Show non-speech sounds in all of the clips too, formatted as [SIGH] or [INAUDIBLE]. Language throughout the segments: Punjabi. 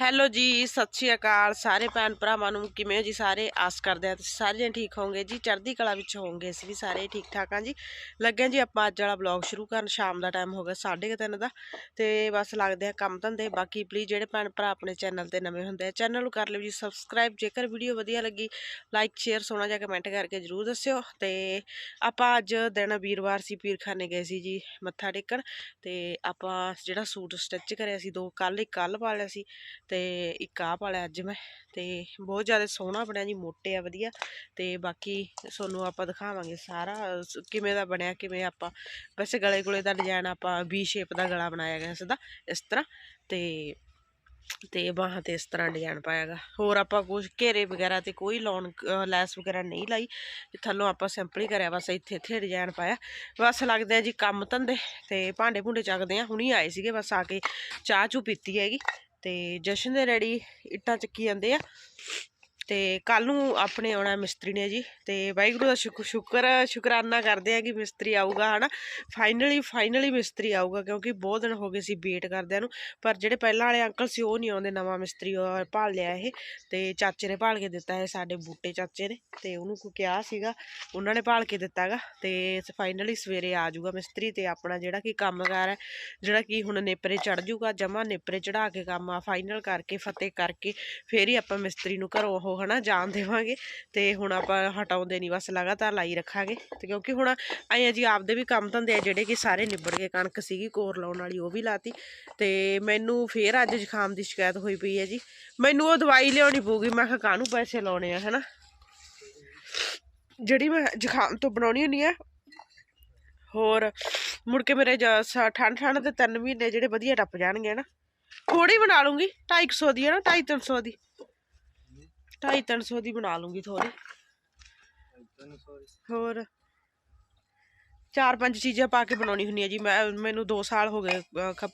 ਹੈਲੋ ਜੀ, ਸਤਿ ਸ਼੍ਰੀ ਅਕਾਲ ਸਾਰੇ ਭੈਣ ਭਰਾਵਾਂ ਨੂੰ, ਕਿਵੇਂ ਹੋ ਜੀ ਸਾਰੇ? ਆਸ ਕਰਦੇ ਆ ਤੁਸੀਂ ਸਾਰੇ ਜਣੇ ਠੀਕ ਹੋਵੋਗੇ ਜੀ, ਚੜ੍ਹਦੀ ਕਲਾ ਵਿੱਚ ਹੋਵੋਗੇ ਅਸੀਂ ਵੀ ਸਾਰੇ ਠੀਕ ਠਾਕ ਹਾਂ ਜੀ। ਲੱਗੇ ਜੀ ਆਪਾਂ ਅੱਜ ਵਾਲਾ ਬਲੌਗ ਸ਼ੁਰੂ ਕਰਨ, ਸ਼ਾਮ ਦਾ ਟਾਈਮ ਹੋ ਗਿਆ 3:30 ਦਾ ਤੇ ਬਸ ਲੱਗਦੇ ਆ ਕੰਮ ਧੰਦੇ। ਬਾਕੀ ਪਲੀਜ਼ ਜਿਹੜੇ ਭੈਣ ਭਰਾ ਆਪਣੇ ਚੈਨਲ ਤੇ ਨਵੇਂ ਹੁੰਦੇ ਆ, ਚੈਨਲ ਨੂੰ ਕਰ ਲਿਓ ਜੀ ਸਬਸਕ੍ਰਾਈਬ ਜੇਕਰ ਵੀਡੀਓ ਵਧੀਆ ਲੱਗੀ ਲਾਈਕ ਸ਼ੇਅਰ ਸੋਹਣਾ ਜਿਹਾ ਕਮੈਂਟ ਕਰਕੇ ਜਰੂਰ ਦੱਸਿਓ। ਤੇ ਆਪਾਂ ਅੱਜ ਦਿਨ ਵੀਰਵਾਰ ਸੀ, ਪੀਰਖਾਨੇ ਗਏ ਸੀ ਜੀ ਮੱਥਾ ਟੇਕਣ ਤੇ ਆਪਾਂ ਜਿਹੜਾ ਸੂਟ ਸਟਿਚ ਕਰਿਆ ਸੀ, ਦੋ ਕੱਲ ਇੱਕ ਕੱਲ ਪਾ ਲਿਆ ਸੀ। ਤੇ ਇੱਕ ਆਹ ਪਾਲਿਆ ਅੱਜ ਮੈਂ, ਤੇ ਬਹੁਤ ਜ਼ਿਆਦਾ ਸੋਹਣਾ ਬਣਿਆ ਜੀ, ਮੋਟੇ ਆ, ਵਧੀਆ। ਤੇ ਬਾਕੀ ਤੁਹਾਨੂੰ ਆਪਾਂ ਦਿਖਾਵਾਂਗੇ ਸਾਰਾ ਕਿਵੇਂ ਦਾ ਬਣਿਆ, ਕਿਵੇਂ ਆਪਾਂ, ਵੈਸੇ ਗਲੇ ਗੁਲੇ ਦਾ ਡਿਜ਼ਾਈਨ ਆਪਾਂ ਵੀ ਸ਼ੇਪ ਦਾ ਗਲਾ ਬਣਾਇਆ ਗਿਆ ਇਸ ਇਸ ਤਰ੍ਹਾਂ। ਤੇ ਤੇ ਬਾਹਾਂ ਤੇ ਇਸ ਤਰ੍ਹਾਂ ਡਿਜ਼ਾਈਨ ਪਾਇਆਗਾ ਹੋਰ ਆਪਾਂ ਕੁਝ ਘੇਰੇ ਵਗੈਰਾ ਤੇ ਕੋਈ ਲਾਉਣ ਲੈਸ ਵਗੈਰਾ ਨਹੀਂ ਲਾਈ। ਥੱਲੋਂ ਆਪਾਂ ਸਿੰਪਲ ਹੀ ਕਰਿਆ, ਬਸ ਇੱਥੇ ਇੱਥੇ ਡਿਜ਼ਾਈਨ ਪਾਇਆ। ਬਸ ਲੱਗਦੇ ਆ ਜੀ ਕੰਮ ਧੰਦੇ, ਤੇ ਭਾਂਡੇ ਭੁੰਡੇ ਚੱਕਦੇ ਆ, ਹੁਣੀ ਆਏ ਸੀਗੇ, ਬਸ ਆ ਕੇ ਚਾਹ ਚੂ ਪੀਤੀ ਹੈਗੀ। ਤੇ ਜਸ਼ਨ ਦੇ ਰੈਡੀ ਇੱਟਾਂ ਚੱਕੀ ਜਾਂਦੇ ਆ। ਤੇ ਕੱਲ ਨੂੰ ਆਪਣੇ ਆਉਣਾ ਮਿਸਤਰੀ ਨੇ ਜੀ, ਤੇ ਵਾਹਿਗੁਰੂ ਦਾ ਸ਼ੁਕ- ਸ਼ੁਕਰ, ਸ਼ੁਕਰਾਨਾ ਕਰਦੇ ਆ ਕਿ ਮਿਸਤਰੀ ਆਊਗਾ, ਹਨਾ? ਫਾਈਨਲੀ ਫਾਈਨਲੀ ਮਿਸਤਰੀ ਆਊਗਾ, ਕਿਉਂਕਿ ਬਹੁਤ ਦਿਨ ਹੋ ਗਏ ਸੀ ਵੇਟ ਕਰਦਿਆਂ ਨੂੰ, ਪਰ ਜਿਹੜੇ ਪਹਿਲਾਂ ਵਾਲੇ ਅੰਕਲ ਸੀ, ਉਹ ਨਹੀਂ ਆਉਂਦੇ ਨਵਾਂ ਮਿਸਤਰੀ ਭਾਲ ਲਿਆ ਇਹ, ਤੇ ਚਾਚੇ ਨੇ ਭਾਲ ਕੇ ਦਿੱਤਾ ਹੈ ਸਾਡੇ ਬੂਟੇ ਚਾਚੇ ਨੇ, ਤੇ ਉਹਨੂੰ ਕੋ ਕਿਹਾ ਸੀਗਾ, ਉਹਨਾਂ ਨੇ ਭਾਲ ਕੇ ਦਿੱਤਾਗਾ, ਤੇ ਫਾਈਨਲੀ ਸਵੇਰੇ ਆ ਜਾਊਗਾ ਮਿਸਤਰੀ, ਤੇ ਆਪਣਾ ਜਿਹੜਾ ਕਿ ਕੰਮਕਾਰ ਹੈ, ਜਿਹੜਾ ਕਿ ਹੁਣ ਨੇਪਰੇ ਚੜ ਜਾਊਗਾ, ਜਮਾ ਨੇਪਰੇ ਚੜਾ ਕੇ ਕੰਮ ਆ ਫਾਈਨਲ ਕਰਕੇ, ਫਤਿਹ ਕਰਕੇ, ਫੇਰ ਹੀ ਆਪਾਂ ਮਿਸਤਰੀ ਨੂੰ ਘਰੋਂ ਉਹ ਹਨਾ, ਜਾਣ ਦੇਵਾਂਗੇ ਤੇ ਹੁਣ ਆਪਾਂ ਹਟਾਉਂਦੇ ਨਹੀਂ ਬਸ ਲਗਾਤਾਰ ਲਾਈ ਰੱਖਾਂਗੇ। ਤੇ ਕਿਉਂਕਿ ਹੁਣ ਆਏ ਆ ਜੀ, ਆਪਦੇ ਵੀ ਕੰਮ ਧੰਦੇ ਆ ਜਿਹੜੇ ਕਿ ਸਾਰੇ ਨਿਬੜ ਗਏ, ਕਣਕ ਸੀਗੀ, ਕੋਰ ਲਾਉਣ ਵਾਲੀ ਉਹ ਵੀ ਲਾਤੀ। ਤੇ ਮੈਨੂੰ ਫੇਰ ਅੱਜ ਜ਼ੁਕਾਮ ਦੀ ਸ਼ਿਕਾਇਤ ਹੋਈ ਪਈ ਹੈ ਜੀ। ਮੈਨੂੰ ਉਹ ਦਵਾਈ ਲਿਆਉਣੀ ਪਊਗੀ, ਮੈਂ ਕਿਹਾ ਕਾਹਨੂੰ ਪੈਸੇ ਲਾਉਣੇ ਆ, ਹਨਾ? ਜਿਹੜੀ ਮੈਂ ਜ਼ੁਕਾਮ ਤੋਂ ਬਣਾਉਣੀ ਹੁੰਦੀ ਆ, ਹੋਰ ਮੁੜ ਕੇ ਮੇਰੇ ਠੰਡ ਠੰਡ ਦੇ ਤਿੰਨ ਮਹੀਨੇ ਜਿਹੜੇ ਵਧੀਆ ਟੱਪ ਜਾਣਗੇ ਨਾ ਥੋੜੀ ਬਣਾ ਲੂੰਗੀ 250 ਦੀ ਹੈ ਨਾ 250 300 ਦੀ। 250 300 ਦੀ ਬਣਾ ਲੂੰਗੀ ਥੋੜੀ ਹੋਰ ਚਾਰ ਪੰਜ ਚੀਜ਼ਾਂ ਪਾ ਕੇ ਬਣਾਉਣੀ ਹੁੰਦੀ ਹੈ ਜੀ। ਮੈਂ ਮੈਨੂੰ 2 ਸਾਲ ਹੋ ਗਏ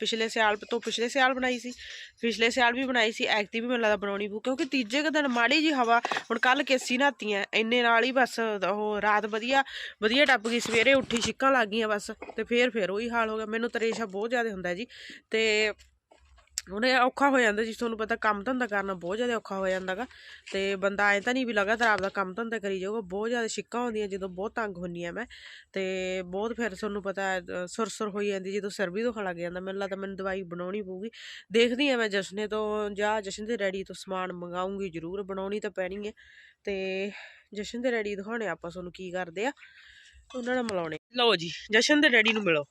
ਪਿਛਲੇ ਸਿਆਲ ਤੋਂ ਪਿਛਲੇ ਸਿਆਲ ਬਣਾਈ ਸੀ। ਪਿਛਲੇ ਸਿਆਲ ਵੀ ਬਣਾਈ ਸੀ ਐਕਟੀ ਵੀ ਮੈਨੂੰ ਲੱਗਦਾ ਬਣਾਉਣੀ ਪਊ ਕਿਉਂਕਿ ਤੀਜੇ ਕੁ ਦਿਨ ਮਾੜੀ ਜੀ ਹਵਾ ਹੁਣ ਕੱਲ ਕੇਸੀ ਨਹਾਤੀਆਂ ਇੰਨੇ ਨਾਲ ਹੀ ਬਸ ਉਹ ਰਾਤ ਵਧੀਆ ਵਧੀਆ ਟੱਪ ਗਈ ਸਵੇਰੇ ਉੱਠੀ ਛਿੱਕਾਂ ਲੱਗ ਗਈਆਂ ਬਸ ਤੇ ਫੇਰ ਫੇਰ ਉਹੀ ਹਾਲ ਹੋ ਗਿਆ। ਮੈਨੂੰ ਤਰੇਸ਼ਾ ਬਹੁਤ ਜ਼ਿਆਦਾ ਹੁੰਦਾ ਜੀ ਤੇ ਹੁਣ ਇਹ ਔਖਾ ਹੋ ਜਾਂਦਾ ਜੀ ਤੁਹਾਨੂੰ ਪਤਾ ਕੰਮ ਧੰਦਾ ਕਰਨਾ ਬਹੁਤ ਜ਼ਿਆਦਾ ਔਖਾ ਹੋ ਜਾਂਦਾਗਾ। ਤੇ ਬੰਦਾ ਐ ਤਾਂ ਨਹੀਂ ਵੀ ਲਗਾਤਾਰ ਆਪਦਾ ਕੰਮ ਧੰਦਾ ਕਰੀ ਜਾਊਗਾ ਬਹੁਤ ਜ਼ਿਆਦਾ ਛਿੱਕਾਂ ਹੁੰਦੀਆਂ ਜਦੋਂ ਬਹੁਤ ਤੰਗ ਹੁੰਨੀ ਆ ਮੈਂ। ਤੇ ਬਹੁਤ ਫਿਰ ਤੁਹਾਨੂੰ ਪਤਾ ਹੈ, ਸੁਰ-ਸੁਰ ਹੋਈ ਜਾਂਦੀ ਜਦੋਂ ਸਿਰ ਵੀ ਦੁਖਣ ਲੱਗ ਜਾਂਦਾ ਮੈਨੂੰ ਲੱਗਦਾ ਮੈਨੂੰ ਦਵਾਈ ਬਣਾਉਣੀ ਪਊਗੀ। ਦੇਖਦੀ ਆ ਮੈਂ ਜਸ਼ਨੇ ਤੋਂ ਜਾਂ ਜਸ਼ਨ ਦੇ ਰੈਡੀ ਤੋਂ ਸਮਾਨ ਮੰਗਾਉਂਗੀ ਜ਼ਰੂਰ ਬਣਾਉਣੀ ਤਾਂ ਪੈਣੀ ਹੈ ਤੇ ਜਸ਼ਨ ਦੇ ਰੈਡੀ ਦਿਖਾਉਣੇ ਆਪਾਂ ਤੁਹਾਨੂੰ ਕੀ ਕਰਦੇ ਆ। ਉਹਨਾਂ ਨਾਲ ਮਿਲਾਉਣੇ ਲਓ ਜੀ ਜਸ਼ਨ ਦੇ ਰੈਡੀ ਨੂੰ ਮਿਲੋ।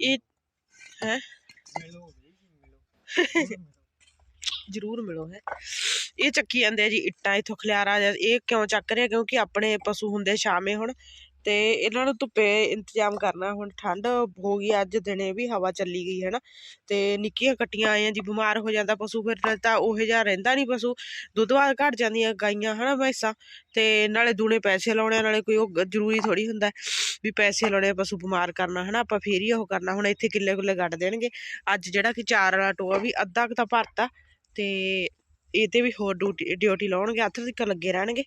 ਇਹ ਹੈ? [LAUGHS] ਜ਼ਰੂਰ ਮਿਲੋ ਹੈ। ਇਹ ਚੱਕੀ ਜਾਂਦੇ ਆ ਜੀ ਇੱਟਾਂ, ਇਥੋਂ ਖਲਿਆਰਾ ਜਾ- ਇਹ ਕਿਉਂ ਚੱਕ ਰਿਹਾ ਕਿਉਂਕਿ ਆਪਣੇ ਪਸ਼ੂ ਹੁੰਦੇ ਸ਼ਾਮੇ ਹੁਣ। ਅਤੇ ਇਹਨਾਂ ਨੂੰ ਧੁੱਪੇ ਇੰਤਜ਼ਾਮ ਕਰਨਾ, ਹੁਣ ਠੰਡ ਹੋ ਗਈ ਅੱਜ ਦਿਨੇ ਵੀ ਹਵਾ ਚੱਲੀ ਗਈ ਹੈ ਨਾ ਤੇ ਨਿੱਕੀਆਂ ਕੱਟੀਆਂ ਆਈਆਂ, ਜੀ ਬਿਮਾਰ ਹੋ ਜਾਂਦਾ ਪਸ਼ੂ ਫਿਰ ਤਾਂ ਉਹੋ ਜਿਹਾ ਰਹਿੰਦਾ ਨਹੀਂ ਪਸ਼ੂ। ਦੁੱਧ ਬਾਅਦ ਘਟ ਜਾਂਦੀਆਂ ਗਾਈਆਂ ਹੈ ਨਾ ਭੈਂਸਾਂ। ਤੇ ਨਾਲੇ ਦੂਣੇ ਪੈਸੇ ਲਾਉਣੇ ਨਾਲੇ ਕੋਈ ਉਹ ਜ਼ਰੂਰੀ ਥੋੜ੍ਹੀ ਹੁੰਦਾ ਵੀ ਪੈਸੇ ਲਾਉਣੇ ਪਸ਼ੂ ਬਿਮਾਰ ਕਰਨਾ ਹੈ ਨਾ ਆਪਾਂ ਫੇਰ ਹੀ ਉਹ ਕਰਨਾ, ਹੁਣ ਇੱਥੇ ਕਿੱਲੇ ਕੁੱਲੇ ਗੱਡ ਦੇਣਗੇ। ਅੱਜ ਜਿਹੜਾ ਕਿ ਚਾਰ ਵਾਲਾ ਟੋਆ ਵੀ ਅੱਧਾ ਕੁ ਤਾਂ ਭਰਤਾ ਅਤੇ ਇਹ ਤੇ ਵੀ ਹੋਰ ਡਿਊਟੀ ਡਿਊਟੀ ਲਾਉਣਗੇ ਹੱਥ ਤੱਕ ਲੱਗੇ ਰਹਿਣਗੇ।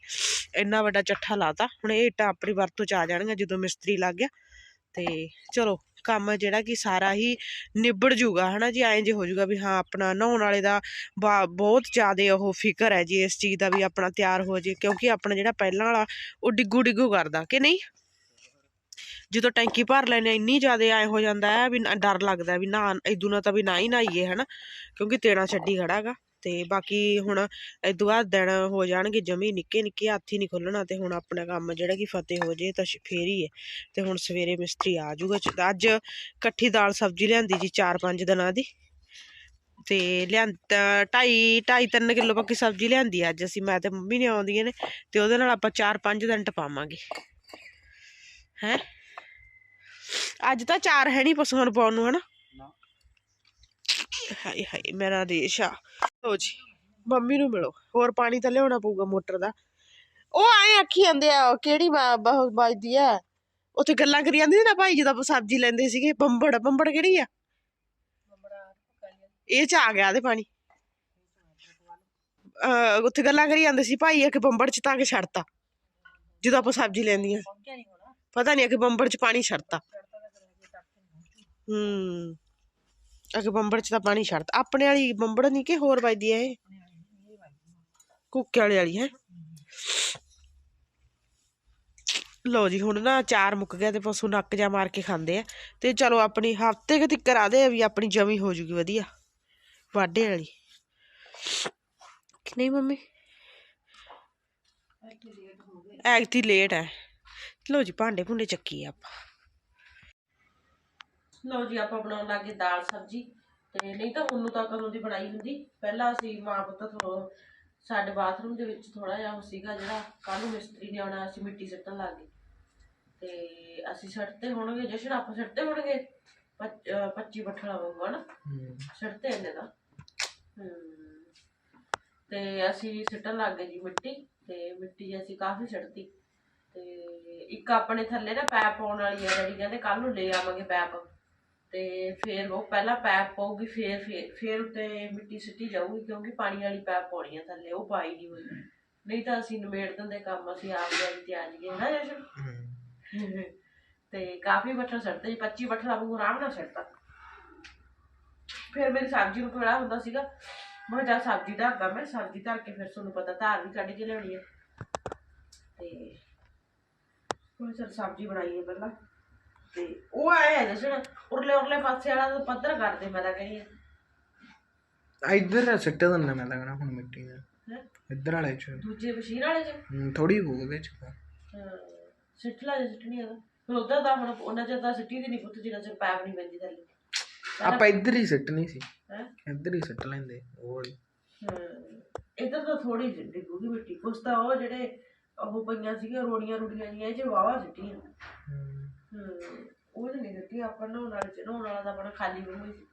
ਇੰਨਾ ਵੱਡਾ ਚੱਠਾ ਲਾਤਾ। ਹੁਣ ਇਹ ਇੱਟਾਂ ਆਪਣੀ ਵਰਤੋਂ ਚ ਆ ਜਾਣਗੀਆਂ, ਜਦੋਂ ਮਿਸਤਰੀ ਲੱਗ ਗਿਆ। ਤੇ ਚਲੋ, ਕੰਮ ਜਿਹੜਾ ਕਿ ਸਾਰਾ ਹੀ ਨਿਬੜ ਜੂਗਾ, ਹਨਾ ਜੀ? ਐਂ ਜੇ ਹੋ ਜੂਗਾ ਵੀ ਹਾਂ, ਆਪਣਾ ਨਹਾਉਣ ਵਾਲੇ ਦਾ ਬਹੁਤ ਜ਼ਿਆਦਾ ਉਹ ਫਿਕਰ ਹੈ ਜੀ, ਇਸ ਚੀਜ਼ ਦਾ ਵੀ ਆਪਣਾ ਤਿਆਰ ਹੋ ਜੇ, ਕਿਉਂਕਿ ਆਪਣਾ ਜਿਹੜਾ ਪਹਿਲਾਂ ਵਾਲਾ, ਉਹ ਡਿੱਗੂ ਡਿੱਗੂ ਕਰਦਾ, ਕਿ ਨਹੀਂ? ਜਦੋਂ ਟੈਂਕੀ ਭਰ ਲੈਨੇ ਇੰਨੀ ਜ਼ਿਆਦਾ ਐ ਹੋ ਜਾਂਦਾ ਹੈ ਵੀ ਡਰ ਲੱਗਦਾ ਵੀ ਨਾ ਇਦੂ ਨਾ ਤਾਂ ਵੀ ਨਾ ਹੀ ਨਹਾਈਏ, ਹਨਾ? ਕਿਉਂਕਿ ਤੇੜਾ ਛੱਡੀ ਖੜਾਗਾ ਤੇ ਬਾਕੀ ਹੁਣ ਇਦੋਂ ਬਾਅਦ ਦਿਨ ਹੋ ਜਾਣਗੇ ਜਮੀ ਨਿੱਕੇ ਨਿੱਕੇ ਹੱਥ ਹੀ ਨਹੀਂ ਖੁੱਲਣਾ ਤੇ ਹੁਣ ਆਪਣਾ ਕੰਮ ਜਿਹੜਾ ਕਿ ਫਤਿਹ ਹੋ ਜੇ ਤਾਂ ਫੇਰ ਹੀ ਹੈ ਤੇ ਹੁਣ ਸਵੇਰੇ ਮਿਸਤਰੀ ਆ ਜਾਊਗਾ ਅੱਜ ਇਕੱਠੀ ਦਾਲ ਸਬਜ਼ੀ ਲਿਆਂਦੀ ਜੀ 4-5 ਦਿਨਾਂ ਦੀ। ਤੇ ਲਿਆਂ ਢਾਈ ਢਾਈ ਤਿੰਨ ਕਿਲੋ ਪੱਕੀ ਸਬਜ਼ੀ ਲਿਆਂਦੀ ਅੱਜ ਅਸੀਂ ਮੈਂ ਤੇ ਮੰਮੀ ਨੇ ਆਉਂਦੀਆਂ ਨੇ ਤੇ ਉਹਦੇ ਨਾਲ ਆਪਾਂ 4-5 ਦਿਨ ਟਪਾਵਾਂਗੇ। ਹੈ? ਅੱਜ ਤਾਂ ਚਾਰ ਹੈ ਨਹੀਂ ਪਸ਼ੂਆਂ ਨੂੰ ਪਾਉਣ ਨੂੰ ਹਨਾ? ਹਾਏ ਹਾਏ ਮੇਰਾ ਆ। ਲਓ ਜੀ। ਮੰਮੀ ਨੂੰ ਮਿਲੋ। ਹੋਰ ਪਾਣੀ ਤਾਂ ਲਿਆਉਣਾ ਪਊਗਾ ਮੋਟਰ ਦਾ। ਉਹ ਆਏ ਆਖੀ ਜਾਂਦੇ ਆ, ਕਿਹੜੀ ਬਹੁਤ ਵੱਜਦੀ ਆ? ਉੱਥੇ ਗੱਲਾਂ ਕਰੀ ਜਾਂਦੇ ਸੀ ਨਾ ਭਾਈ, ਜਦੋਂ ਸਬਜ਼ੀ ਲੈਂਦੇ ਸੀਗੇ। ਬੰਬੜ ਬੰਬੜ ਕਿਹੜੀ ਆ? ਇਹ ਚ ਆ ਗਿਆ ਤੇ ਪਾਣੀ। ਉੱਥੇ ਗੱਲਾਂ ਕਰੀ ਜਾਂਦੇ ਸੀ, ਭਾਈ ਆ ਕਿ ਬੰਬੜ ਚ ਤਾਂ ਕਿ ਛੱਡਤਾ। ਜਦੋਂ ਆਪਾਂ ਸਬਜ਼ੀ ਲੈਂਦੀਆਂ ਪਤਾ ਨਹੀਂ ਕਿ ਬੰਬੜ ਚ ਪਾਣੀ ਛੱਡਤਾ। ਹੂੰ। ਅਗੇ ਬੰਬੜ ਚ ਤਾਂ ਪਾਣੀ ਛੱਡਤਾ। ਆਪਣੇ ਵਾਲੀ ਬੰਬੜ ਨਹੀਂ ਕਿ ਹੋਰ ਵੱਜਦੀ ਹੈ ਇਹ? ਕੁੱਕੇ ਵਾਲੀ ਵਾਲੀ, ਹੈ? ਲੋ ਜੀ, ਹੁਣ ਨਾ ਚਾਰ ਮੁੱਕ ਗਿਆ ਤੇ ਪਸ਼ੂ ਨੱਕ ਜਾ ਮਾਰ ਕੇ ਖਾਂਦੇ ਆ। ਤੇ ਚਲੋ ਆਪਣੀ ਹਫ਼ਤੇ ਕਿ ਤੱਕ ਆ ਦੇ ਵੀ ਆਪਣੀ ਜਮੀ ਹੋ ਜੂਗੀ ਵਧੀਆ। ਵਾਢੇ ਵਾਲੀ। ਕਿ ਨਹੀਂ ਮੰਮੀ? ਐਗਤੀ ਲੇਟ ਹੈ ਲੋ ਜੀ, ਭਾਂਡੇ ਭੁੰਡੇ ਚੱਕੀ ਆਪਾਂ। ਲੋ ਜੀ ਆਪਾਂ ਬਣਾਉਣ ਲੱਗੇ ਦਾਲ ਸਬਜੀ। ਤੇ ਨਹੀਂ ਤਾਂ ਉਹਨੂੰ ਤਾਂ ਕਦੋਂ ਦੀ ਬਣਾਈ ਹੁੰਦੀ। ਪਹਿਲਾਂ ਅਸੀਂ ਮਾਂ ਪੁੱਤ ਥੋੜਾ ਸਾਡੇ ਬਾਥਰੂਮ ਦੇ ਵਿੱਚ ਥੋੜਾ ਜਿਹਾ ਸੀਗਾ ਜਿਹੜਾ ਕੱਲ ਨੂੰ ਮਿਸਤਰੀ ਨੇ ਆਉਣਾ ਅਸੀਂ ਮਿੱਟੀ ਸੱਟਣ ਲੱਗ ਗਏ। ਤੇ ਅਸੀਂ ਸੱਟਦੇ ਹੋਣਗੇ ਜਸ਼ਨ ਆਪਾਂ ਸੱਟਦੇ ਹੋਣਗੇ 25 ਬੱਠਲਾ ਵਾਂਗੂ ਹਨਾ? ਸੱਟਦੇ ਇਹਨੇ ਦਾ ਤੇ ਅਸੀਂ ਸਿੱਟਣ ਲੱਗ ਗਏ ਜੀ ਮਿੱਟੀ। ਤੇ ਮਿੱਟੀ ਅਸੀਂ ਕਾਫੀ ਸੱਟਤੀ। ਤੇ ਇੱਕ ਆਪਣੇ ਥੱਲੇ ਨਾ ਪੈਪ ਪਾਉਣ ਵਾਲੀ ਆ ਡੈਡੀ ਕਹਿੰਦੇ ਕੱਲ ਨੂੰ ਲੈ ਆਵਾਂਗੇ ਪੈਪ। ਤੇ ਫਿਰ ਉਹ ਪਹਿਲਾਂ ਪੈਪ ਪਾਉਗੀ ਫਿਰ ਫਿਰ ਉੱਤੇ ਮਿੱਟੀ ਸਿੱਟੀ ਜਾਊਗੀ ਕਿਉਂਕਿ ਪਾਣੀ ਵਾਲੀ ਪੈਪ ਪਾਉਣੀ ਆ ਥੱਲੇ ਉਹ ਪਾਈ ਨਹੀਂ ਹੋਈ। ਨਹੀਂ ਤਾਂ ਅਸੀਂ ਨਿਬੇੜ ਦਿੰਦੇ ਕੰਮ ਅਸੀਂ ਆਪ ਜਾਈ ਤੇ ਆ ਜੀਏ ਨਾ ਜਸ਼ਨ? ਤੇ ਕਾਫੀ ਬੱਠਲ ਸੜਦੇ ਜੀ 25 ਬੱਠਲ ਵਾਂਗੂ ਆਰਾਮ ਨਾਲ ਸੜਦਾ। ਫਿਰ ਮੇਰੀ ਸਬਜ਼ੀ ਨੂੰ ਥੋੜਾ ਹੁੰਦਾ ਸੀਗਾ। ਮੈਂ ਚੱਲ ਸਬਜ਼ੀ ਧਰਦਾ ਮੈਂ ਸਬਜ਼ੀ ਧਰ ਕੇ ਫਿਰ ਤੁਹਾਨੂੰ ਪਤਾ ਧਾਰ ਵੀ ਕੱਢ ਕੇ ਲਿਆਉਣੀ ਹੈ ਤੇ ਹੁਣ ਚਲ ਸਬਜ਼ੀ ਬਣਾਈ ਹੈ ਪਹਿਲਾਂ। ਤੇ ਉਹ ਆਇਆ ਜਸ਼ਨ ਉਰਲੇ ਉਰਲੇ ਪਾਸੇ ਵਾਲਾ ਤਾਂ ਪੱਧਰ ਕਰਦੇ ਮੈਂ ਤਾਂ ਕਹਿੰਦੀ ਹਾਂ। ਇੱਧਰ ਸਿੱਟ ਦਿੰਦਾ ਮੈਂ ਕਹਣਾ ਹੁਣ ਮਿੱਟੀ ਦਾ। ਹੈਂ? ਇੱਧਰ ਵਾਲੇ ਚ। ਦੂਜੇ ਬਸ਼ੀਰ ਵਾਲੇ ਚ? ਥੋੜੀ ਹੋਊ ਉਹਦੇ ਚ। ਤਾਂ। ਹਾਂ, ਸਿੱਟ ਲਾ ਜੇ ਸਿੱਟਣੀ ਆ ਤਾਂ ਫਿਰ ਉਧਰ ਦਾ ਹੁਣ ਉਹਨਾਂ ਚਿਰ ਤਾਂ ਸਿੱਟੀ ਦੀ ਨਹੀਂ ਪੁੱਤ ਜਿੰਨਾ ਚਿਰ ਪੈਪ ਨਹੀਂ ਪੈਂਦੀ ਥੱਲੇ। ਆਪਾਂ ਇੱਧਰ ਹੀ ਸਿੱਟਣੀ ਸੀ। ਹੈ? ਇੱਧਰ ਹੀ ਸਿੱਟ ਲੈਂਦੇ ਉਹ ਵਾਲੀ। ਇਧਰ ਤਾਂ ਥੋੜੀ ਜਿਹੀ ਡਿੱਗੂਗੀ ਮਿੱਟੀ। ਕੁਛ ਤਾਂ ਉਹ ਜਿਹੜੇ ਉਹ ਪਈਆਂ ਸੀਗੀਆਂ ਰੋੜੀਆਂ ਰੋੜੀਆਂ ਜੀਆਂ ਇਹ ਚ ਵਾਵਾ ਸਿੱਟੀਆਂ। ਹਮ, ਉਹ ਨਹੀਂ ਸਿੱਟੀ ਆਪਾਂ ਨਹਾਉਣ ਵਾਲੇ ਚ, ਨਹਾਉਣ ਵਾਲਾ ਤਾਂ ਆਪਣਾ ਖਾਲੀ ਹੋਈ ਸੀ।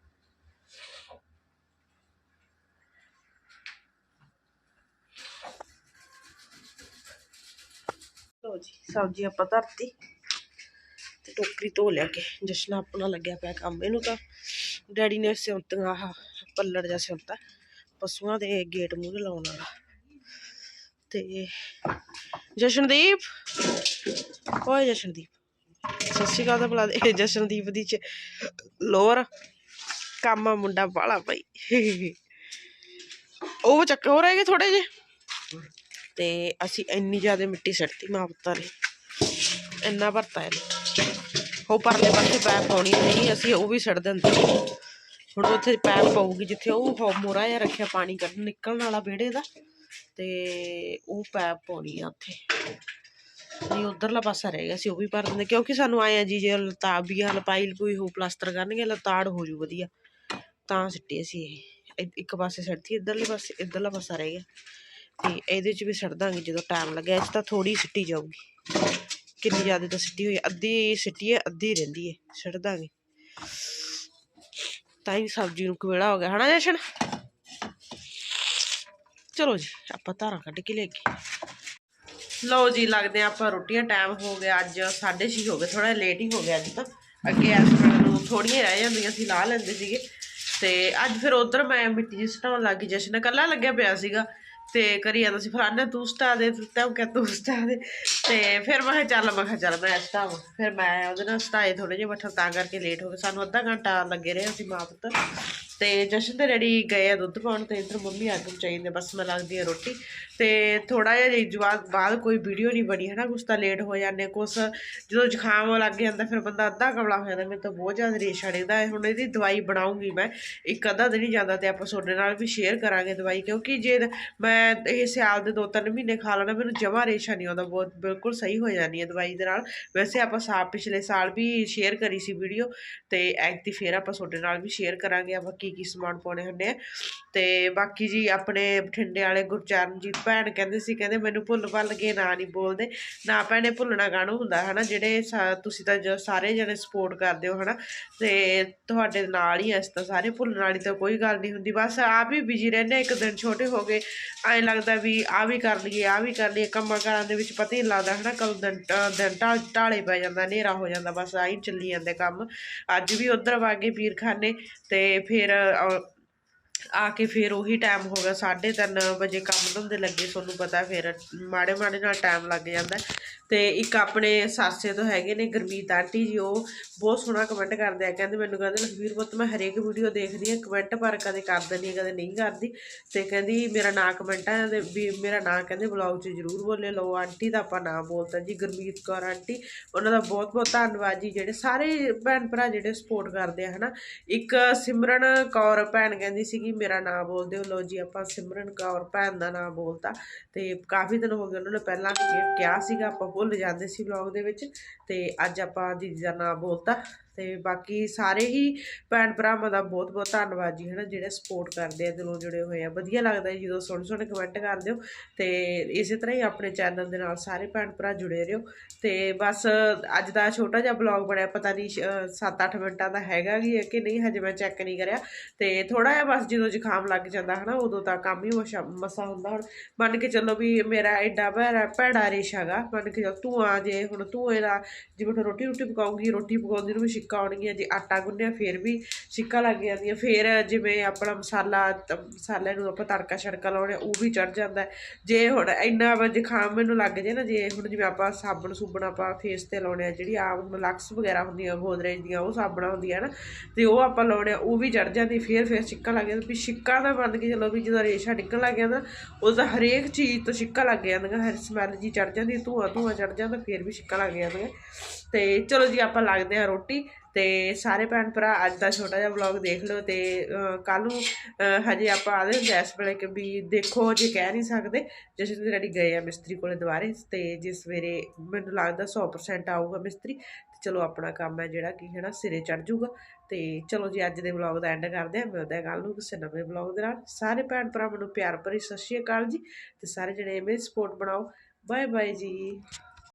ਲੋ ਜੀ, ਸਬਜ਼ੀ ਆਪਾਂ ਧਰਤੀ ਤੇ ਟੋਕਰੀ ਧੋ ਲਿਆ ਕੇ, ਜਸ਼ਨ ਆਪਣਾ ਲੱਗਿਆ ਪਿਆ ਕੰਮ। ਇਹਨੂੰ ਤਾਂ ਡੈਡੀ ਨੇ ਸਿਉਂਤੀਆਂ, ਆਹ ਪੱਲੜ ਜਿਹਾ ਸਿਉਂਤਾ, ਪਸ਼ੂਆਂ ਦੇ ਗੇਟ ਮੂਹਰੇ ਲਾਉਣ ਵਾਲਾ। ਤੇ ਜਸ਼ਨਦੀਪ, ਓਏ ਜਸ਼ਨਦੀਪ। ਸਤਿ ਸ਼੍ਰੀ ਅਕਾਲ ਤਾਂ ਬੁਲਾ ਦੇ ਜਸ਼ਨਦੀਪ ਦੀ ਚ ਲੋਰ ਕੰਮ ਆ ਮੁੰਡਾ ਬਾਲਾ ਭਾਈ ਉਹ ਚੱਕ ਹੋ ਰਹਿ ਗਏ ਥੋੜੇ ਜੇ ਤੇ ਅਸੀਂ ਇੰਨੀ ਜ਼ਿਆਦਾ ਮਿੱਟੀ ਸੱਟਤੀ ਮਾਂ ਪੁੱਤਾਂ ਨੇ। ਇੰਨਾ ਭਰਤਾ ਇਹਨੂੰ। ਉਹ ਪਰਲੇ ਪਾਸੇ ਪੈਪ ਪਾਉਣੀ ਨਹੀਂ, ਅਸੀਂ ਉਹ ਵੀ ਛੱਡ ਦਿੰਦੇ ਹੁਣ ਉੱਥੇ ਪੈਪ ਪਾਉਗੀ ਜਿੱਥੇ ਉਹ ਹੋ- ਮੋਰਾ ਜਿਹਾ ਰੱਖਿਆ ਪਾਣੀ ਕੱਢ ਨਿਕਲਣ ਵਾਲਾ ਵਿਹੜੇ ਦਾ। ਤੇ ਉਹ ਪੈਪ ਪਾਉਣੀ ਆ ਉੱਥੇ। ਨਹੀਂ, ਉਧਰਲਾ ਪਾਸਾ ਰਹਿ ਗਿਆ ਸੀ, ਉਹ ਵੀ ਭਰ ਦਿੰਦੇ। ਕਿਉਂਕਿ ਸਾਨੂੰ ਆਏ ਆ ਜੀ, ਜੇ ਲਤਾਬ ਵੀ ਆ ਲਪਾਈ ਲਪੂਈ ਹੋ ਪਲਾਸਟਰ ਕਰਨਗੇ, ਲਤਾੜ ਹੋ ਜੂ ਵਧੀਆ। ਤਾਂ ਸਿੱਟੀ ਅਸੀਂ ਇਹ। ਇੱਕ ਪਾਸੇ ਸਿੱਟਤੀ, ਇੱਧਰਲੇ ਪਾਸੇ, ਇੱਧਰਲਾ ਪਾਸਾ ਰਹਿ ਗਿਆ। ਤੇ ਇਹਦੇ ਚ ਵੀ ਸਿੱਟ ਦਾਂਗੇ, ਜਦੋਂ ਟਾਈਮ ਲੱਗਿਆ, ਇਹ 'ਚ ਤਾਂ ਥੋੜੀ ਸਿੱਟੀ ਜਾਊਗੀ। ਕਿੰਨੀ ਜ਼ਿਆਦਾ ਤਾਂ ਸਿੱਟੀ ਹੋਈ, ਅੱਧੀ ਸਿੱਟੀ ਹੈ, ਅੱਧੀ ਰਹਿੰਦੀ ਹੈ, ਸਿੱਟ ਦਾਂਗੇ। ਤਾਂ ਹੀ ਸਬਜ਼ੀ ਨੂੰ ਕਵੇਲਾ ਹੋ ਗਿਆ, ਹਨਾ ਜਸ਼ਨ? ਚਲੋ ਜੀ, ਆਪਾਂ ਧਾਰਾਂ ਕੱਢ ਕੇ ਲੈ ਗਏ ਲਓ ਜੀ, ਲੱਗਦੇ ਆ ਆਪਾਂ ਰੋਟੀਆਂ ਟਾਈਮ ਹੋ ਗਿਆ ਅੱਜ 6:30 ਹੋ ਗਏ ਥੋੜਾ ਲੇਟ ਹੀ ਹੋ ਗਿਆ ਅੱਜ ਤਾਂ। ਅੱਗੇ ਇਸ ਨੂੰ ਥੋੜੀਆਂ ਰਹਿ ਜਾਂਦੀਆਂ ਸੀ, ਲਾ ਲੈਂਦੇ ਸੀਗੇ। ਤੇ ਅੱਜ ਫਿਰ ਉਧਰ ਮੈਂ ਮਿੱਟੀ ਜੀ ਸਟਾਉਣ ਲੱਗ ਗਈ, ਜਸ਼ਨ ਕੱਲਾ ਲੱਗਿਆ ਪਿਆ ਸੀਗਾ। ਤੇ ਕਰੀ ਜਾਂਦਾ ਸੀ ਫਲਾਨਾ ਤੂੰ ਸਟਾ ਦੇ, ਤੂੰ ਕਿ ਤੂੰ ਸਟਾ ਦੇ। ਤੇ ਫਿਰ ਮੈਂ ਕਿਹਾ ਚੱਲ, ਮੈਂ ਕਿਹਾ ਚੱਲ, ਮੈਂ ਸਟਾਵਾਂ। ਫਿਰ ਮੈਂ ਉਹਦੇ ਨਾਲ ਸਟਾਏ ਥੋੜੇ ਜਿਹੇ ਬੱਠਲ ਤਾਂ ਕਰਕੇ ਲੇਟ ਹੋ ਗਏ। ਸਾਨੂੰ ਅੱਧਾ ਘੰਟਾ ਲੱਗੇ ਰਹੇ ਅਸੀਂ ਮਾਂ ਪੁੱਤ। ਤੇ ਜਸ਼ਨ ਤੇ ਡੈਡੀ ਗਏ ਆ ਦੁੱਧ ਪਾਉਣ ਤੇ ਇੱਧਰ ਮੰਮੀ ਅੱਗ ਮਚਾਈ ਬਸ ਮੈਂ ਲੱਗਦੀ ਆ ਰੋਟੀ। ਤੇ ਥੋੜਾ ਜਿਹਾ ਜਵਾਬ ਬਾਅਦ ਕੋਈ ਵੀਡੀਓ ਨਹੀਂ ਬਣੀ ਹੈ ਨਾ ਕੁਛ ਤਾਂ ਲੇਟ ਹੋ ਜਾਂਦੇ ਕੁਛ ਜਦੋਂ ਜ਼ੁਕਾਮ ਲੱਗ ਜਾਂਦਾ, ਫਿਰ ਬੰਦਾ ਅੱਧਾ ਕਮਲਾ ਹੋ ਜਾਂਦਾ। ਮੈਨੂੰ ਤਾਂ ਬਹੁਤ ਜ਼ਿਆਦਾ ਰੇਸ਼ਾ ਡਿੱਗਦਾ ਹੁਣ ਇਹਦੀ ਦਵਾਈ ਬਣਾਉਂਗੀ ਮੈਂ। ਇੱਕ ਅੱਧਾ ਦਿਨ ਹੀ ਜਾਂਦਾ ਤੇ ਆਪਾਂ ਤੁਹਾਡੇ ਨਾਲ ਵੀ ਸ਼ੇਅਰ ਕਰਾਂਗੇ ਦਵਾਈ, ਕਿਉਂਕਿ ਜੇ ਮੈਂ ਇਹ ਸਿਆਲ ਦੇ ਦੋ ਤਿੰਨ ਮਹੀਨੇ ਖਾ ਲੈਣਾ, ਮੈਨੂੰ ਜਮਾ ਰੇਸ਼ਾ ਨਹੀਂ ਆਉਂਦਾ ਬਹੁਤ, ਬਿਲਕੁਲ ਸਹੀ ਹੋ ਜਾਂਦੀ ਹੈ ਦਵਾਈ ਦੇ ਨਾਲ। ਵੈਸੇ ਆਪਾਂ ਸਾਲ ਪਿਛਲੇ ਸਾਲ ਵੀ ਸ਼ੇਅਰ ਕਰੀ ਸੀ ਵੀਡੀਓ ਤੇ ਐਕਤੀ ਫੇਰ ਆਪਾਂ ਤੁਹਾਡੇ ਨਾਲ ਵੀ ਸ਼ੇਅਰ ਕਰਾਂਗੇ। ਆਪਾਂ ਕੀ ਕੀ ਸਮਾਨ ਪਾਉਣੇ ਹੁੰਦੇ ਆ। ਅਤੇ ਬਾਕੀ ਜੀ ਆਪਣੇ ਬਠਿੰਡੇ ਵਾਲੇ ਗੁਰਚਰਨਜੀਤ ਭੈਣ ਕਹਿੰਦੇ ਸੀ, ਕਹਿੰਦੇ ਮੈਨੂੰ ਭੁੱਲ ਭੱਲ ਕੇ ਨਾ ਨਹੀਂ ਬੋਲਦੇ, ਨਾ ਭੈਣੇ ਭੁੱਲਣਾ ਕਾਹਨੂੰ ਹੁੰਦਾ ਹੈ ਨਾ ਜਿਹੜੇ ਸਾ- ਤੁਸੀਂ ਤਾਂ ਜੋ ਸਾਰੇ ਜਣੇ ਸਪੋਰਟ ਕਰਦੇ ਹੋ ਹੈ ਨਾ ਅਤੇ ਤੁਹਾਡੇ ਨਾਲ ਹੀ ਇਸ ਤਾਂ ਸਾਰੇ ਭੁੱਲਣ ਵਾਲੀ ਤਾਂ ਕੋਈ ਗੱਲ ਨਹੀਂ ਹੁੰਦੀ, ਬਸ ਆਪ ਹੀ ਬਿਜ਼ੀ ਰਹਿੰਦੇ ਇੱਕ ਦਿਨ ਛੋਟੇ ਹੋ ਗਏ, ਐਂ ਲੱਗਦਾ ਵੀ ਆ ਵੀ ਕਰ ਲਈਏ ਆ ਵੀ ਕਰ ਲਈਏ, ਕੰਮਾਂ ਕਾਰਾਂ ਦੇ ਵਿੱਚ ਪਤਾ ਹੀ ਲੱਗਦਾ ਹੈ ਨਾ ਕਦੋਂ ਦਿਨ, ਅਹ ਦਿਨ ਢਾਲ ਢਾਲੇ ਪੈ ਜਾਂਦਾ, ਹਨੇਰਾ ਹੋ ਜਾਂਦਾ, ਬਸ ਆਹੀ ਚੱਲੀ ਜਾਂਦੇ ਕੰਮ। ਅੱਜ ਵੀ ਉਧਰ ਵਾਗੇ ਪੀਰਖਾਨੇ ਤੇ ਫਿਰ ਆ ਕੇ ਫਿਰ ਉਹੀ ਟਾਈਮ ਹੋ ਗਿਆ 3:30 ਵਜੇ ਕੰਮ ਧੰਦੇ ਲੱਗੇ ਤੁਹਾਨੂੰ ਪਤਾ, ਫਿਰ ਮਾੜੇ ਮਾੜੇ ਨਾਲ ਟਾਈਮ ਲੱਗ ਜਾਂਦਾ। ਤੇ ਇੱਕ ਆਪਣੇ ਸਾਸੇ ਤੋਂ ਹੈਗੇ ਨੇ ਗੁਰਮੀਤ ਆਂਟੀ ਜੀ, ਉਹ ਬਹੁਤ ਸੋਹਣਾ ਕਮੈਂਟ ਕਰਦੇ ਆ, ਕਹਿੰਦੇ ਮੈਨੂੰ ਕਹਿੰਦੇ ਲਖਵੀਰ ਪੁੱਤ, ਮੈਂ ਹਰੇਕ ਵੀਡੀਓ ਦੇਖਦੀ ਆ ਕਮੈਂਟ ਪਰ ਕਦੇ ਕਰ ਦਿੰਦੀ ਕਦੇ ਨਹੀਂ ਕਰਦੀ। ਤੇ ਕਹਿੰਦੀ, ਮੇਰਾ ਨਾਂ ਕਮੈਂਟਾਂ ਦੇ ਵੀ ਮੇਰਾ ਨਾਂ ਕਹਿੰਦੇ ਬਲੌਗ 'ਚ ਜ਼ਰੂਰ ਬੋਲੇ ਲਓ। ਆਂਟੀ ਦਾ ਆਪਾਂ ਨਾਂ ਬੋਲਤਾ ਜੀ, ਗੁਰਮੀਤ ਕੌਰ ਆਂਟੀ। ਉਹਨਾਂ ਦਾ ਬਹੁਤ ਬਹੁਤ ਧੰਨਵਾਦ ਜੀ, ਜਿਹੜੇ ਸਾਰੇ ਭੈਣ ਭਰਾ ਜਿਹੜੇ ਸਪੋਰਟ ਕਰਦੇ ਆ, ਹਨਾ। ਇੱਕ ਸਿਮਰਨ ਕੌਰ ਭੈਣ ਕਹਿੰਦੀ ਸੀਗੀ ਮੇਰਾ ਨਾਮ ਬੋਲਦੇ ਦਿਓ ਲੋ ਜੀ, ਆਪਾਂ ਸਿਮਰਨ ਕੌਰ ਭੈਣ ਦਾ ਨਾਮ ਬੋਲਤਾ। ਤੇ ਕਾਫੀ ਦਿਨ ਹੋ ਗਏ ਉਹਨਾਂ ਨੇ ਪਹਿਲਾਂ ਕਿਹਾ ਸੀਗਾ, ਆਪਾਂ ਭੁੱਲ ਜਾਂਦੇ ਸੀ ਵਲੌਗ ਦੇ ਵਿੱਚ। ਤੇ ਅੱਜ ਆਪਾਂ ਦੀਦੀ ਦਾ ਨਾਮ ਬੋਲਤਾ। ਤੇ ਬਾਕੀ ਸਾਰੇ ਹੀ ਭੈਣ ਭਰਾਵਾਂ ਦਾ ਬਹੁਤ ਬਹੁਤ ਧੰਨਵਾਦ ਜੀ, ਹਨਾ, ਜਿਹੜੇ ਸਪੋਰਟ ਕਰਦੇ ਆ, ਦਿਲੋਂ ਜੁੜੇ ਹੋਏ ਆ। ਵਧੀਆ ਲੱਗਦਾ ਜਦੋਂ ਸੋਹਣੇ ਸੋਹਣੇ ਕਮੈਂਟ ਕਰਦੇ ਹੋ ਤੇ ਇਸੇ ਤਰ੍ਹਾਂ ਹੀ ਆਪਣੇ ਚੈਨਲ ਦੇ ਨਾਲ ਸਾਰੇ ਭੈਣ ਭਰਾ ਜੁੜੇ ਰਹੋ। ਤੇ ਬਸ ਅੱਜ ਦਾ ਛੋਟਾ ਜਿਹਾ ਬਲੌਗ ਬਣਿਆ, ਪਤਾ ਨਹੀਂ 7-8 ਮਿੰਟਾਂ ਦਾ ਹੈਗਾ ਵੀ ਹੈ ਕਿ ਨਹੀਂ, ਹਜੇ ਮੈਂ ਚੈੱਕ ਨਹੀਂ ਕਰਿਆ। ਤੇ ਥੋੜਾ ਜਿਹਾ ਬਸ ਜਦੋਂ ਜ਼ੁਕਾਮ ਲੱਗ ਜਾਂਦਾ, ਹਨਾ, ਉਦੋਂ ਤਾਂ ਕੰਮ ਹੀ ਮਸਾ ਮਸਾ ਹੁੰਦਾ ਹੁਣ। ਮੰਨ ਕੇ ਚੱਲੋ ਵੀ ਮੇਰਾ ਐਡਾ ਭੈੜਾ ਭੈੜਾ ਰੇਸ਼ ਹੈਗਾ, ਮੰਨ ਕੇ ਚੱਲ ਧੂਆਂ ਜੇ, ਹੁਣ ਧੂਏ ਦਾ ਜਿਵੇਂ ਹੁਣ ਰੋਟੀ ਰੋਟੀ ਪਕਾਉਂਗੀ, ਰੋਟੀ ਪਕਾਉਂਦੀ ਨੂੰ ਵੀ ਛਿੱਕਾ ਆਉਣਗੀਆਂ, ਜੇ ਆਟਾ ਗੁੰਨਿਆ ਫਿਰ ਵੀ ਛਿੱਕਾ ਲੱਗ ਜਾਂਦੀਆਂ। ਫਿਰ ਜਿਵੇਂ ਆਪਣਾ ਮਸਾਲਾ, ਤ- ਮਸਾਲੇ ਨੂੰ ਆਪਾਂ ਤੜਕਾ ਛੜਕਾ ਲਾਉਣੇ, ਉਹ ਵੀ ਚੜ ਜਾਂਦਾ। ਜੇ ਹੁਣ ਇੰਨਾ ਵਾ ਜ਼ੁਕਾਮ ਮੈਨੂੰ ਲੱਗ ਜੇ ਨਾ, ਜੇ ਹੁਣ ਜਿਵੇਂ ਆਪਾਂ ਸਾਬਣ ਸੂਬਣ ਆਪਾਂ ਫੇਸ ਤੇ ਲਾਉਣੇ ਆ, ਜਿਹੜੀ ਆਮ ਮਲਕਸ ਵਗੈਰਾ ਹੁੰਦੀਆਂ ਗੋਦਰੇਜ ਦੀਆਂ, ਉਹ ਸਾਬਣਾਂ ਹੁੰਦੀਆਂ ਨਾ, ਤੇ ਉਹ ਆਪਾਂ ਲਾਉਣੇ ਆ, ਉਹ ਵੀ ਚੜ ਜਾਂਦੀ, ਫਿਰ ਫਿਰ ਛਿੱਕਾ ਲੱਗ ਜਾਂਦਾ। ਵੀ ਛਿੱਕਾ ਦਾ ਮੰਨ ਕੇ ਚਲੋ ਵੀ ਜਦੋਂ ਰੇਸ਼ਾ ਨਿਕਲਣ ਲੱਗ ਜਾਂਦਾ ਉਹਦਾ ਹਰੇਕ ਚੀਜ਼ ਤੋਂ ਛਿੱਕਾ ਲੱਗ ਜਾਂਦੀਆਂ ਹਰ ਸਮੈਲ ਜੀ ਚੜ ਜਾਂਦੀ, ਧੂਆਂ ਧੂਆਂ ਚੜ ਜਾਂਦਾ, ਫਿਰ ਵੀ ਛਿੱਕਾ ਲੱਗ ਜਾਂਦੀਆਂ ਤੇ ਚਲੋ ਜੀ ਆਪਾਂ ਲੱਗਦੇ ਆ ਰੋਟੀ। ਤੇ ਸਾਰੇ ਭੈਣ ਭਰਾ ਅੱਜ ਦਾ ਛੋਟਾ ਜਿਹਾ ਵਲੌਗ ਦੇਖ ਲਓ ਤੇ ਕੱਲ ਨੂੰ ਹਜੇ ਆਪਾਂ ਆਦੇ ਹੁੰਦੇ ਇਸ ਵੇਲੇ ਕਿ ਵੀ ਦੇਖੋ ਜੇ ਕਹਿ ਨਹੀਂ ਸਕਦੇ ਜਿਸ ਦਿਨ ਰੈਡੀ ਗਏ ਆ ਮਿਸਤਰੀ ਕੋਲੇ ਦੁਬਾਰੇ ਤੇ ਜੇ ਸਵੇਰੇ ਮੈਨੂੰ ਲੱਗਦਾ 100% ਆਊਗਾ ਮਿਸਤਰੀ, ਤੇ ਚਲੋ ਆਪਣਾ ਕੰਮ ਹੈ ਜਿਹੜਾ ਕਿ ਹੈ ਨਾ ਸਿਰੇ ਚੜ ਜਾਊਗਾ। ਤੇ ਚਲੋ ਜੀ ਅੱਜ ਦੇ ਵਲੌਗ ਦਾ ਐਂਡ ਕਰਦੇ ਆ, ਮਿਲਦੇ ਆ ਕੱਲ ਨੂੰ ਕਿਸੇ ਨਵੇਂ ਵਲੌਗ ਦੇ ਨਾਲ। ਸਾਰੇ ਭੈਣ ਭਰਾ ਮੈਨੂੰ ਪਿਆਰ ਭਰੀ ਸਤਿ ਸ਼੍ਰੀ ਅਕਾਲ ਜੀ ਤੇ ਸਾਰੇ ਜਣੇ ਐਵੇਂ ਸਪੋਰਟ ਬਣਾਓ। ਬਾਏ ਬਾਏ ਜੀ।